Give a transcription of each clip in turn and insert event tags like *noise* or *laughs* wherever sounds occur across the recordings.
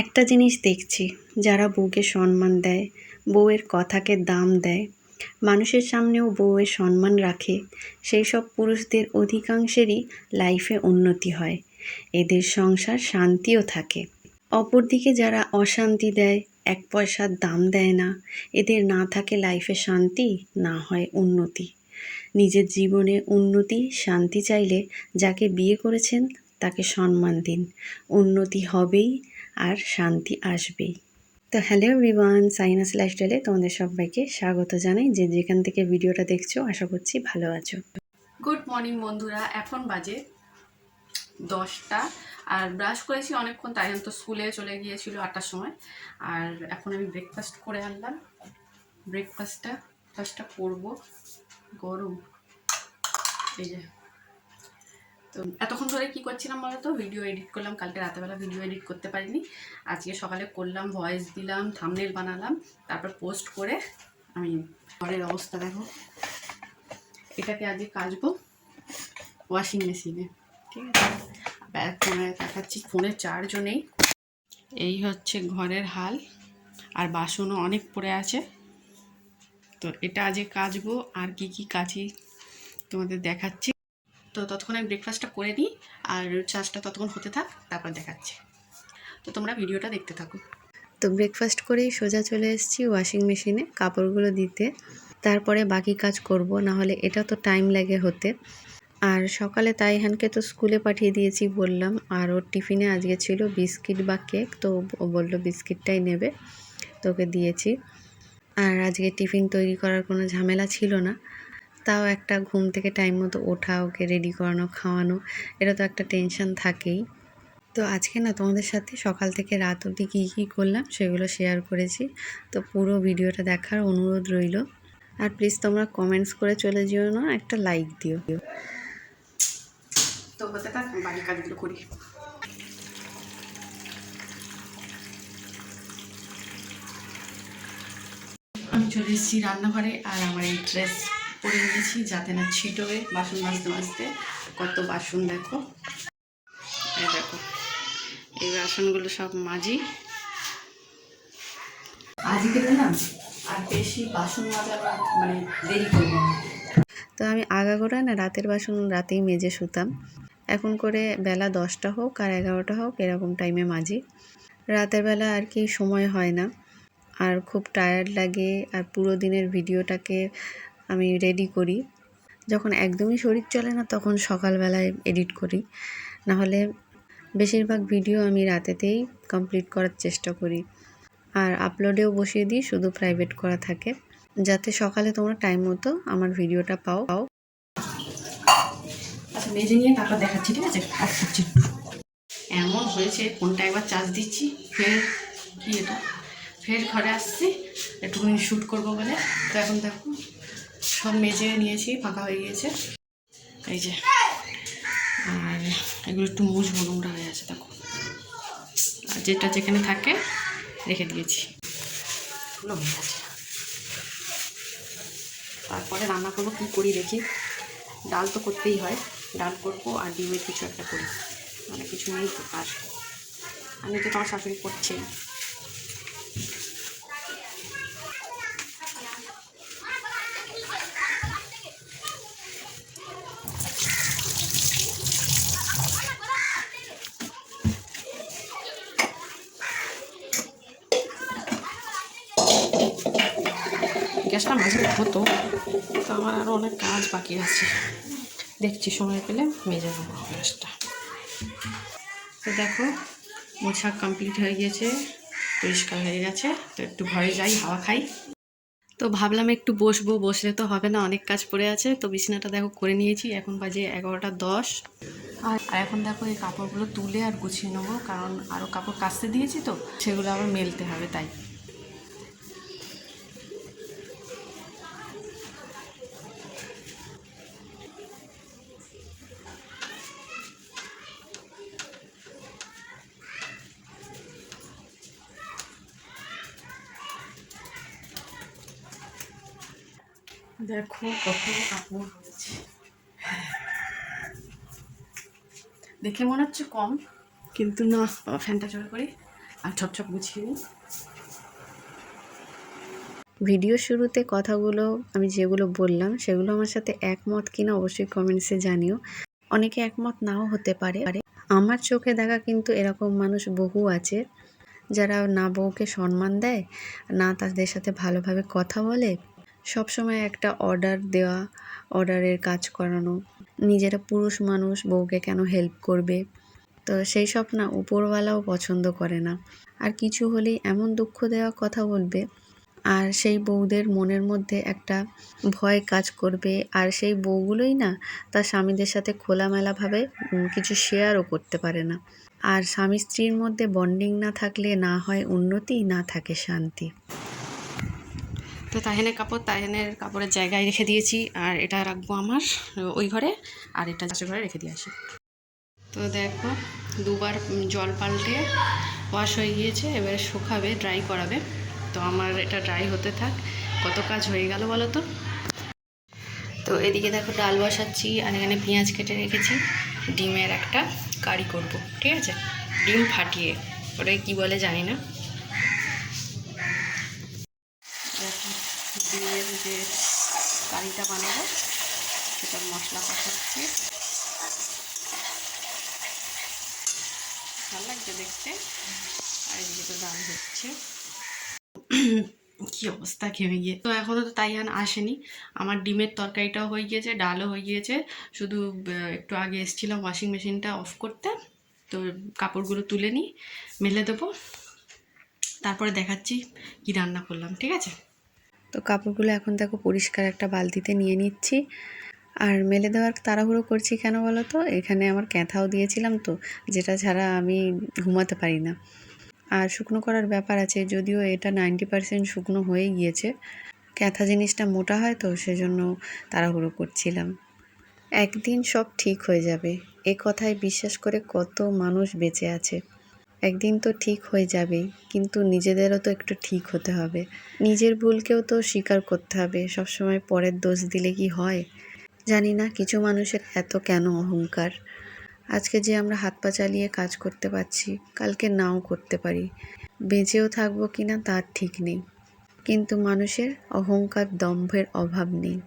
একটা জিনিস দেখছি, যারা বউকে সম্মান দেয়, বউয়ের কথাকে দাম দেয়। মানুষের সামনেও বউয়ের সম্মান রাখে, সেই সব পুরুষদের অধিকাংশেরই লাইফে উন্নতি হয়। এদের সংসার শান্তিও থাকে। অপরদিকে যারা অশান্তি দেয়, এক পয়সার দাম দেয় না, এদের না থাকে লাইফে শান্তি, না হয় উন্নতি। নিজের জীবনে উন্নতি, শান্তি চাইলে যাকে বিয়ে করেছেন, তাকে সম্মান দিন। উন্নতি হবেই আর শান্তি আসবেই তো হ্যালো এভরিওয়ান সাইনাস লাইফস্টাইলে তোমাদের সবাইকে স্বাগত জানাই। যে যেখান থেকে ভিডিওটা দেখছ, আশা করছি ভালো আছো। গুড মর্নিং বন্ধুরা, এখন বাজে দশটা। আর ব্রাশ করেছি অনেকক্ষণ, তাই তো স্কুলে চলে গিয়েছিল আটটার সময়। আর এখন আমি ব্রেকফাস্ট করে আনলাম। ব্রেকফাস্টটা ফার্স্টটা করব। গরম। এই যে। তো এতক্ষণ ধরে কি করছিলাম বলো তো ভিডিও এডিট করলাম। কালকে রাতেবেলা ভিডিও এডিট করতে পারিনি। আজকে সকালে করলাম ভয়েস দিলাম থামনেল বানালাম, তারপর পোস্ট করে আমি ঘরের অবস্থা দেখো। এটাকে আজকে কাচবো ওয়াশিং মেশিনে ঠিক আছে? ব্যাগ ফোনে দেখাচ্ছি। ফোনে চার্জও নেই। এই হচ্ছে ঘরের হাল। আর বাসনও অনেক পড়ে আছে। তো এটা আজকে কাচবো। আর কি কি কাচি তোমাদের দেখাচ্ছি। তো ততক্ষণ আমি ব্রেকফাস্টটা করে নিই আর চার্জটা ততক্ষণ হতে থাক, তারপর দেখাচ্ছি। তো তোমরা ভিডিওটা দেখতে থাকো। তো ব্রেকফাস্ট করেই সোজা চলে এসেছি ওয়াশিং মেশিনে কাপড়গুলো দিতে। তারপরে বাকি কাজ করব, না হলে এটা তো টাইম লাগে হতে। আর সকালে তাইহানকে তো স্কুলে পাঠিয়ে দিয়েছি বললাম, আর ওর টিফিনে আজকে ছিল বিস্কিট বা কেক, তো ও বলল বিস্কিটটাই নেবে তো ওকে দিয়েছি। আর আজকে টিফিন তৈরি করার কোনো ঝামেলা ছিল না। তাও একটা ঘুম থেকে টাইম মতো ওঠা, ওকে রেডি করানো, খাওয়ানো, এটা তো একটা টেনশন থাকেই। তো আজকে না তোমাদের সাথে সকাল থেকে রাত অবধি কী কী করলাম সেগুলো শেয়ার করেছি। তো পুরো ভিডিওটা দেখার অনুরোধ রইল। আর প্লিজ তোমরা কমেন্টস করে চলে যেও না, একটা লাইক দিও। তো করি। আমি চলে এসেছি রান্নাঘরে আর আমার এই ড্রেস পরে নিয়েছি যাতে না ছিটোবে বাসন মাজতে মাজতে। কত বাসন দেখো। দেখো, এই বাসনগুলো সব মাজি। আজকে দিলাম আর বেশি বাসন মাজার মানে দেরি করব না। তো আমি আগাগোড়া না রাতের বাসন রাতেই মেজে শুতাম। এখন করে বেলা দশটা হোক আর এগারোটা হোক, এরকম টাইমে মাজি। রাতের বেলা আর কি সময় হয় না। আর খুব টায়ার্ড লাগে, আর পুরো দিনের ভিডিওটাকে আমি রেডি করি। যখন একদমই শরীর চলে না, তখন সকালবেলায় এডিট করি। নাহলে বেশিরভাগ ভিডিও আমি রাতেতেই কমপ্লিট করার চেষ্টা করি। আর আপলোডেও বসিয়ে দিই, শুধু প্রাইভেট করা থাকে। যাতে সকালে তোমরা টাইম মতো আমার ভিডিওটা পাও পাও। আচ্ছা তারপর দেখাচ্ছি, ঠিক আছে? এমন হয়েছে, ফোনটা একবার চার্জ দিচ্ছি, ফের কি এটা? ফের ঘরে আসছি, একটুখানি শ্যুট করব বলে। তো এখন দেখো। সব মেজে নিয়েছি, ফাঁকা হয়ে গিয়েছে। এই যে, আর এগুলো একটু মুজবো নোংরা হয়ে আছে, দেখো। আর যেটা যেখানে থাকে, রেখে দিয়েছি। তারপরে রান্না করব, কী করি দেখি। ডাল তো করতেই হয়, ডাল করব আর ডিমের কিছু একটা করি। মানে কিছু নেই তো আর। আমি তো তোমার শাশুড়ি করছেই। গ্যাসটা মাঝে হতো তো। আমার আরও অনেক কাজ বাকি আছে। দেখছি সময় পেলে মেজে দেবো গ্যাসটা তো দেখো মোছা কমপ্লিট হয়ে গিয়েছে, পরিষ্কার হয়ে গেছে। তো একটু ঘরে যাই, হাওয়া খাই। তো ভাবলাম একটু বসবো, বসলে তো হবে না, অনেক কাজ পড়ে আছে। তো বিছানাটা দেখো করে নিয়েছি, এখন বাজে এগারোটা দশ। আর এখন দেখো এই কাপড়গুলো তুলে আর গুছিয়ে নেব, কারণ আরও কাপড় কাচতে দিয়েছি তো, সেগুলো আবার মেলতে হবে, তাই। দেখো কত কাপড় রয়েছে দেখে মনে হচ্ছে কম, কিন্তু না, ফ্যানটা জোরে করি আর ঝপঝপ গুছিয়ে নিই ভিডিও শুরুতে কথাগুলো, আমি যেগুলো বললাম, সেগুলো আমার সাথে একমত কিনা অবশ্যই কমেন্টসে জানিও। অনেকে একমত নাও হতে পারে। আমার চোখে দেখা কিন্তু এরকম মানুষ বহু আছে, যারা না বউকে সম্মান দেয়, না তাদের সাথে ভালোভাবে কথা বলে সব সময় একটা অর্ডার দেওয়া অর্ডারের কাজ করানো। নিজেরা পুরুষ মানুষ, বউকে কেন হেল্প করবে? তো সেই সব না উপরওয়ালাও পছন্দ করে না। আর কিছু হলেই এমন দুঃখ দেওয়া কথা বলবে, আর সেই বউদের মনের মধ্যে একটা ভয় কাজ করবে, আর সেই বউগুলোই না তার স্বামীদের সাথে খোলামেলাভাবে কিছু শেয়ারও করতে পারে না। আর স্বামী স্ত্রীর মধ্যে বন্ডিং না থাকলে না হয় উন্নতি, না থাকে শান্তি। তো তাহেনের কাপড়, তাহেনের কাপড়ের জায়গায় রেখে দিয়েছি। আর এটা রাখব আমার, ওই ঘরে, আর এটা চাষের ঘরে রেখে দিয়ে আসি। তো দেখো, দুবার জল পাল্টে ওয়াশ হয়ে গিয়েছে, এবারে শুকাবে ড্রাই করাবে। তো আমার এটা ড্রাই হতে থাক। কত কাজ হয়ে গেল বলো তো? তো এদিকে দেখো ডাল বসাচ্ছি, আর এখানে পেঁয়াজ কেটে রেখেছি। ডিমের একটা কারি করব, ঠিক আছে? ডিম ফাটিয়ে, ওটাকে কী বলে জানি না দেখো ডিমের যে কারিটা বানাবো সেটার মশলা কষাচ্ছি। ভালো লাগছে দেখতে, আর এদিকে তো ডাল হচ্ছে। কি অবস্থা ঘেমে গিয়ে। তো এখনও তো তাইয়ান আসেনি। আমার ডিমের তরকারিটাও হয়ে গিয়েছে, ডালও হয়ে গিয়েছে। শুধু একটু আগে এসেছিলাম ওয়াশিং মেশিনটা অফ করতে। তো কাপড়গুলো তুলে নিই, মেলে দেবো। তারপরে দেখাচ্ছি কি রান্না করলাম, ঠিক আছে? তো কাপড়গুলো এখন দেখো পরিষ্কার একটা বালতিতে নিয়ে নিচ্ছি। আর মেলে দেওয়ার তাড়াহুড়ো করছি কেন বলো তো? এখানে আমার ক্যাথাও দিয়েছিলাম তো, যেটা ছাড়া আমি ঘুমাতে পারি না। আর শুকনো করার ব্যাপার আছে, যদিও এটা নাইনটি পারসেন্ট শুকনো হয়ে গিয়েছে। ক্যাথা জিনিসটা মোটা হয় তো, সেজন্য তাড়াহুড়ো করছিলাম। একদিন সব ঠিক হয়ে যাবে। এ কথায় বিশ্বাস করে কত মানুষ বেঁচে আছে। একদিন তো ঠিক হয়ে যাবেই, কিন্তু নিজেদেরও তো একটু ঠিক হতে হবে। নিজের ভুলকেও তো স্বীকার করতে হবে, সবসময় পরের দোষ দিলে কি হয়? জানি না, কিছু মানুষের এত কেন অহংকার? আজকে যে আমরা হাত পা চালিয়ে কাজ করতে পারছি, কালকে নাও করতে পারি। বেঁচেও থাকব কি না তার ঠিক নেই। কিন্তু মানুষের অহংকার দম্ভের অভাব নেই।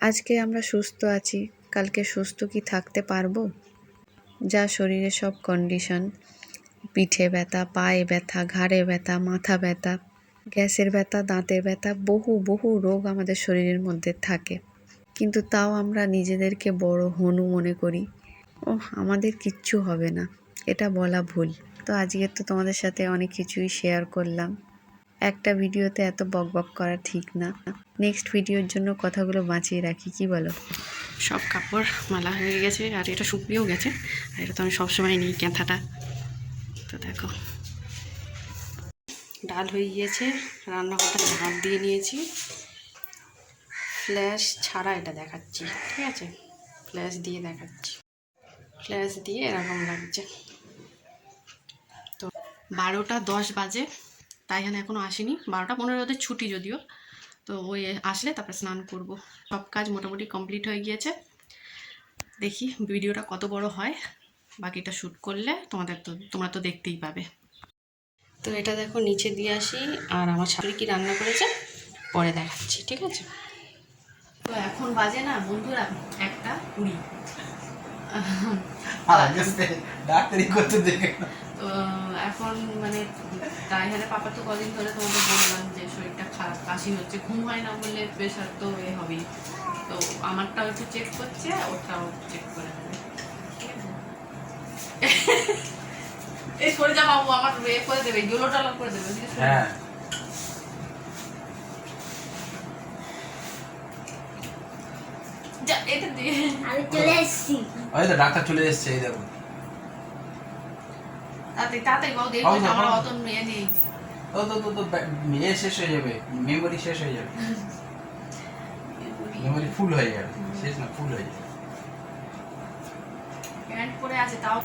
আজকে আমরা সুস্থ আছি, কালকে সুস্থ কি থাকতে পারব? যা শরীরে সব কন্ডিশন পিঠে ব্যথা, পায়ে ব্যথা, ঘাড়ে ব্যথা, মাথা ব্যথা, গ্যাসের ব্যথা, দাঁতের ব্যথা, বহু বহু রোগ আমাদের শরীরের মধ্যে থাকে। কিন্তু তাও আমরা নিজেদেরকে বড় হনু মনে করি। ও আমাদের কিচ্ছু হবে না। এটা বলা ভুল। তো আজকে তো তোমাদের সাথে অনেক কিছুই শেয়ার করলাম। একটা ভিডিওতে এত বকবক করা ঠিক না। নেক্সট ভিডিওর জন্য কথাগুলো বাঁচিয়ে রাখি, কি বলো? সব কাপড় মালা হয়ে গেছে, আর এটা শুকিয়েও গেছে। আর এটা তো আমি সবসময় নিই, ক্যাঁথাটা। তো দেখো। ডাল হয়ে গিয়েছে, রান্নাঘরটা ঝাঁপ দিয়ে নিয়েছি। ফ্ল্যাশ ছাড়া এটা দেখাচ্ছি, ঠিক আছে? ফ্ল্যাশ দিয়ে দেখাচ্ছি। ফ্ল্যাশ দিয়ে এরকম লাগছে। তো বারোটা দশ বাজে, তাই এখানে এখনও আসেনি। বারোটা পনেরো ওদের ছুটি যদিও। তো ওই আসলে তারপরে স্নান করব। সব কাজ মোটামুটি কমপ্লিট হয়ে গিয়েছে। দেখি ভিডিওটা কত বড় হয়। বাকিটা শ্যুট করলে তোমাদের তো তোমরা তো দেখতেই পাবে। তো এটা দেখো নিচে দিয়ে আসি আর আমার শাশুড়ি কি রান্না করেছে? পরে দেখাচ্ছি ঠিক আছে? তো এখন বাজে না বন্ধুরা একটা কুড়ি। *laughs* তো এখন মানে রায়হানে পাপা তো কদিন ধরে তোমাদের বললাম যে শরীরটা খারাপ কাশি হচ্ছে ঘুম হয় না বললে প্রেশার তো এ হবেই। তো আমারটাও একটু চেক করছে ওটাও চেক করে আছে? *laughs* এই সরে যা বাবু আমার এ করে দেবে ইয়েলো টালো করে দেবে। হ্যাঁ। যা এটা দিয়ে। আমি চলে এসেছি। ওই তো ডাক্তার চলে এসেছে এই দেখো। তাড়াতাড়ি তাড়াতাড়ি বাবু দেরি আমার অত মেয়ে নেই। তো তো তো তো শেষ হয়ে যাবে মেমোরি শেষ হয়ে যাবে। মেমোরি ফুল হয়ে যাবে শেষ না ফুল হয়ে যাবে। প্যান্ট পরে আছে তাও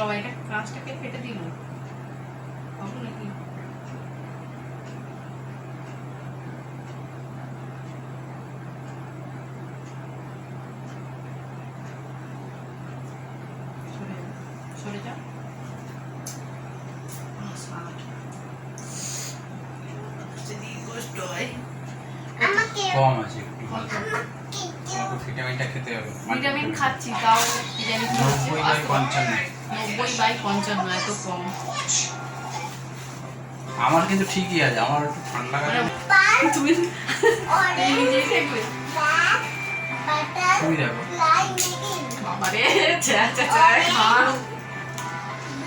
బయట కాస్ట్కే పెట్టది అవును সরে যাও কম আছে ভিটামিনটা খেতে হবে। ভিটামিন খাচ্ছি তাও ভিটামিন নব্বই বাই পঞ্চান্ন। নব্বই বাই পঞ্চান্ন এত কম। আমার কিন্তু ঠিকই আছে আমার একটু ঠান্ডা লাগে। তুমি তুমি নিজেই দেখবে তুমি দেখো। বাবারে ছ্যা ছ্যা ছ্যা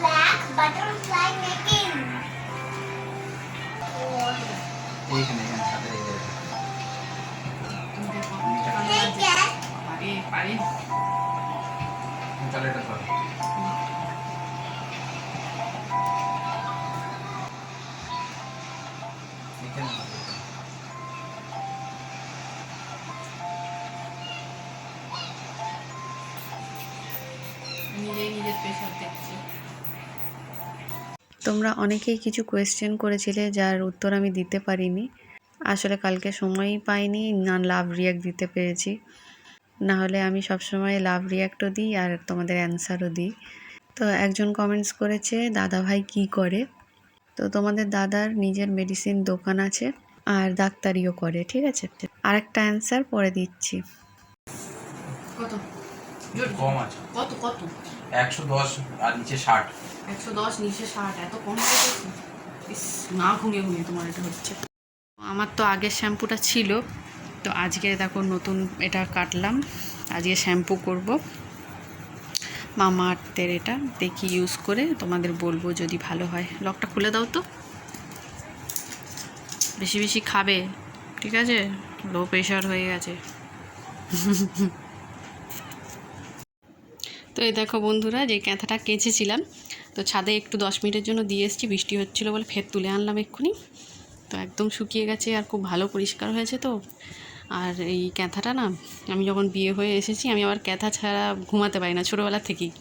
Black butterfly এইখানে এখানে। পারে তাহলে এটা ধরো। নিজেই নিজের প্রেশার দেখছি। তোমরা অনেকেই কিছু কোয়েশ্চেন করেছিলে যার উত্তর আমি দিতে পারিনি। আসলে কালকে সময়ই পাইনি না লাভ রিয়াক্ট দিতে পেরেছি। না হলে আমি সবসময় লাভ রিয়াক্টও দিই আর তোমাদের অ্যান্সারও দিই। তো একজন কমেন্টস করেছে দাদা ভাই কী করে? তো তোমাদের দাদার নিজের মেডিসিন দোকান আছে আর ডাক্তারিও করে ঠিক আছে? আর একটা অ্যান্সার পরে দিচ্ছি। কত? কম আছে। কত কত? একশো দশ আর নিচে ষাট। একশো দশ নিচে ষাট এত কম না ঘুমিয়ে ঘুমিয়ে তোমার এটা হচ্ছে। আমার তো আগের শ্যাম্পুটা ছিল। তো আজকে দেখো নতুন এটা কাটলাম। আজকে শ্যাম্পু করব। মামা আর্থের এটা দেখি ইউজ করে তোমাদের বলব যদি ভালো হয়। লকটা খুলে দাও তো। বেশি বেশি খাবে, ঠিক আছে? লো প্রেশার হয়ে গেছে। তো এই দেখো বন্ধুরা, যে ক্যাঁথাটা কেচেছিলাম, তো ছাদে একটু দশ মিনিটের জন্য দিয়ে এসেছি, বৃষ্টি হচ্ছিল বলে ফের তুলে আনলাম এক্ষুনি। তো একদম শুকিয়ে গেছে আর খুব ভালো পরিষ্কার হয়েছে তো। আর এই ক্যাথাটা না, আমি যখন বিয়ে হয়ে এসেছি, আমি আবার ক্যাথা ছাড়া ঘুমাতে পারি না ছোটোবেলা থেকেই।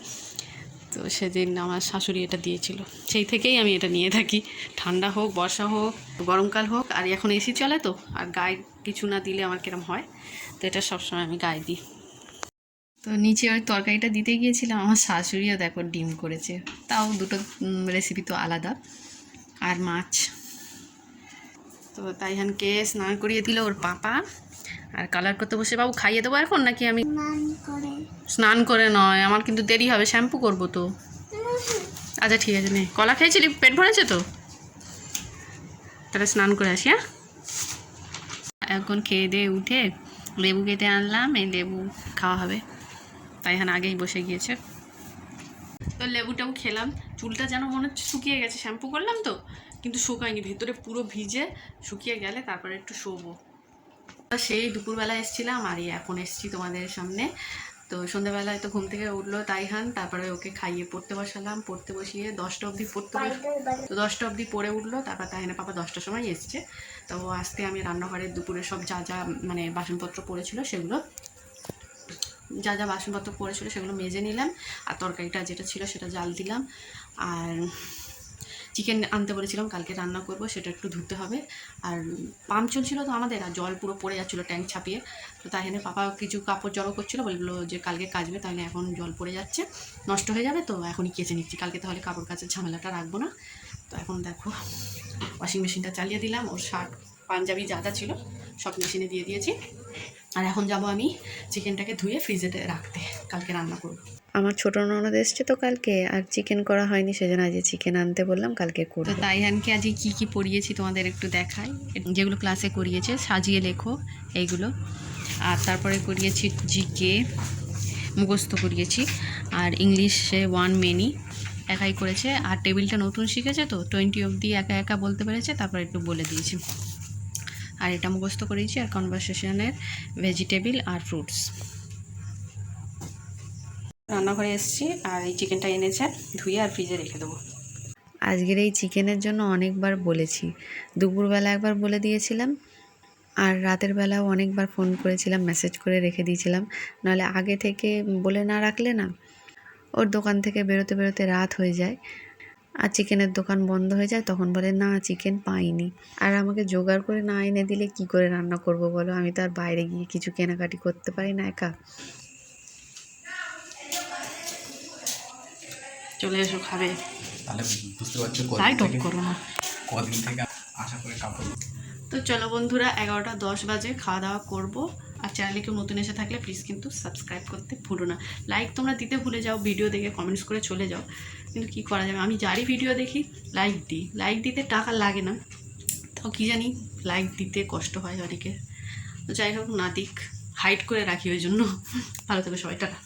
তো সেদিন আমার শাশুড়ি এটা দিয়েছিল। সেই থেকেই আমি এটা নিয়ে থাকি। ঠান্ডা হোক, বর্ষা হোক, গরমকাল হোক, আর এখন এসি চলে তো, আর গায়ে কিছু না দিলে আমার কিরম হয়? তো এটা সবসময় আমি গায়ে দিই। তো নিচে ওই তরকারিটা দিতে গিয়েছিলাম, আমার শাশুড়িও দেখো ডিম করেছে। তাও দুটো রেসিপি তো আলাদা। আর মাছ। তো তাইহানকে স্নান করিয়ে দিল ওর পাপা। আর কালার করতে বসে বাবু খাইয়ে দেবো এখন নাকি আমি? স্নান করে নয় আমার কিন্তু দেরি হবে শ্যাম্পু করব তো। আচ্ছা ঠিক আছে নে। কলা খেয়েছিলি? পেট ভরেছে তো? তাহলে স্নান করে আসি হ্যাঁ? এখন খেয়ে দিয়ে উঠে লেবু কেটে আনলাম এই লেবু খাওয়া হবে। তাই এখানে আগেই বসে গিয়েছে। তো লেবুটাও খেলাম। চুলটা যেন মনে হচ্ছে শুকিয়ে গেছে শ্যাম্পু করলাম তো কিন্তু শুকায়নি। ভিতরে পুরো ভিজে শুকিয়ে গেলে তারপরে একটু শোবো। সেই দুপুরবেলা এসেছিলাম আর এখন এসেছি তোমাদের সামনে। তো সন্ধ্যাবেলায় তো ঘুম থেকে উঠল তাইহান তারপরে ওকে খাইয়ে পড়তে বসালাম। পড়তে বসিয়ে দশটা অবধি পড়তে তো দশটা অবধি পড়ে উঠল, তারপর তাই তাইহানের পাপা দশটার সময় এসছে। তো আসতে আমি রান্নাঘরে দুপুরে সব যা যা মানে বাসনপত্র পড়েছিল সেগুলো, যা যা বাসনপত্র পড়েছিল সেগুলো মেজে নিলাম। আর তরকারিটা যেটা ছিল সেটা জাল দিলাম। আর চিকেন আনতে বলেছিলাম, কালকে রান্না করব, সেটা একটু ধুতে হবে। আর পাম্প চলছিল তো আমাদের, আর জল পুরো পড়ে যাচ্ছিল ট্যাঙ্ক ছাপিয়ে। তো তাই জন্য পাপা কিছু কাপড় জড়ো করছিল বলল যে কালকে কাচবে তাহলে এখন জল পড়ে যাচ্ছে। নষ্ট হয়ে যাবে, তো এখনই কেচে নিচ্ছি। কালকে তাহলে কাপড় কাচের ঝামেলাটা রাখব না। তো এখন দেখো ওয়াশিং মেশিনটা চালিয়ে দিলাম, ওর শার্ট, পাঞ্জাবি যা যা ছিল, সব মেশিনে দিয়ে দিয়েছি। আর এখন যাব আমি চিকেনটাকে ধুয়ে ফ্রিজে রাখতে, কালকে রান্না করব। আমার ছোট ননদ এসছে তো কালকে, আর চিকেন করা হয়নি, সেজন্য আজকে চিকেন আনতে বললাম, কালকে তো করব তাইহানকে আজকে কী কী পড়িয়েছি তোমাদের একটু দেখাই। যেগুলো ক্লাসে করিয়েছে, সাজিয়ে লেখো এইগুলো। আর তারপরে করিয়েছি জিকে, মুখস্থ করিয়েছি। আর ইংলিশে ওয়ান মেনি একাই করেছে। আর টেবিলটা নতুন শিখেছে তো টোয়েন্টি অবধি একা একা বলতে পেরেছে, তারপর একটু বলে দিয়েছি। আর এটা মুখস্থ করিয়েছি আর কনভারসেশনের ভেজিটেবিল আর ফ্রুটস রান্নাঘরে এসেছি আর এই চিকেনটা এনেছে, ধুয়ে আর ফ্রিজে রেখে দেবো। আজকের এই চিকেনের জন্য অনেকবার বলেছি। দুপুরবেলা একবার বলে দিয়েছিলাম, আর রাতের বেলাও অনেকবার ফোন করেছিলাম মেসেজ করে রেখে দিয়েছিলাম। নাহলে আগে থেকে বলে না রাখলে না, ওর দোকান থেকে বেরোতে বেরোতে রাত হয়ে যায়। আর চিকেনের দোকান বন্ধ হয়ে যায়, তখন বলে, না চিকেন পাইনি। আর আমাকে জোগাড় করে না এনে দিলে কি করে রান্না করব বলো? আমি তো আর বাইরে গিয়ে কিছু কেনাকাটি করতে পারি না একা। চলে এসো খাবে। তাহলে বুঝতে পারছ কদিন টক করো না। কদিন থেকে আশা করে কাপড় তো চলো বন্ধুরা এগারোটা দশ বাজে খাওয়া দাওয়া করব। আর চ্যানেলে কেউ নতুন এসে থাকলে প্লিজ কিন্তু সাবস্ক্রাইব করতে ভুলো না। লাইক তোমরা দিতে ভুলে যাও ভিডিও দেখে কমেন্টস করে চলে যাও। কিন্তু কী করা যাবে? আমি যারই ভিডিও দেখি লাইক দিই। লাইক দিতে টাকা লাগে না। তাও কী জানি লাইক দিতে কষ্ট হয় অনেকের। তো যাই হোক না দিক। হাইড করে রাখি ওই জন্য। ভালো থাকবে সবাই টাটা।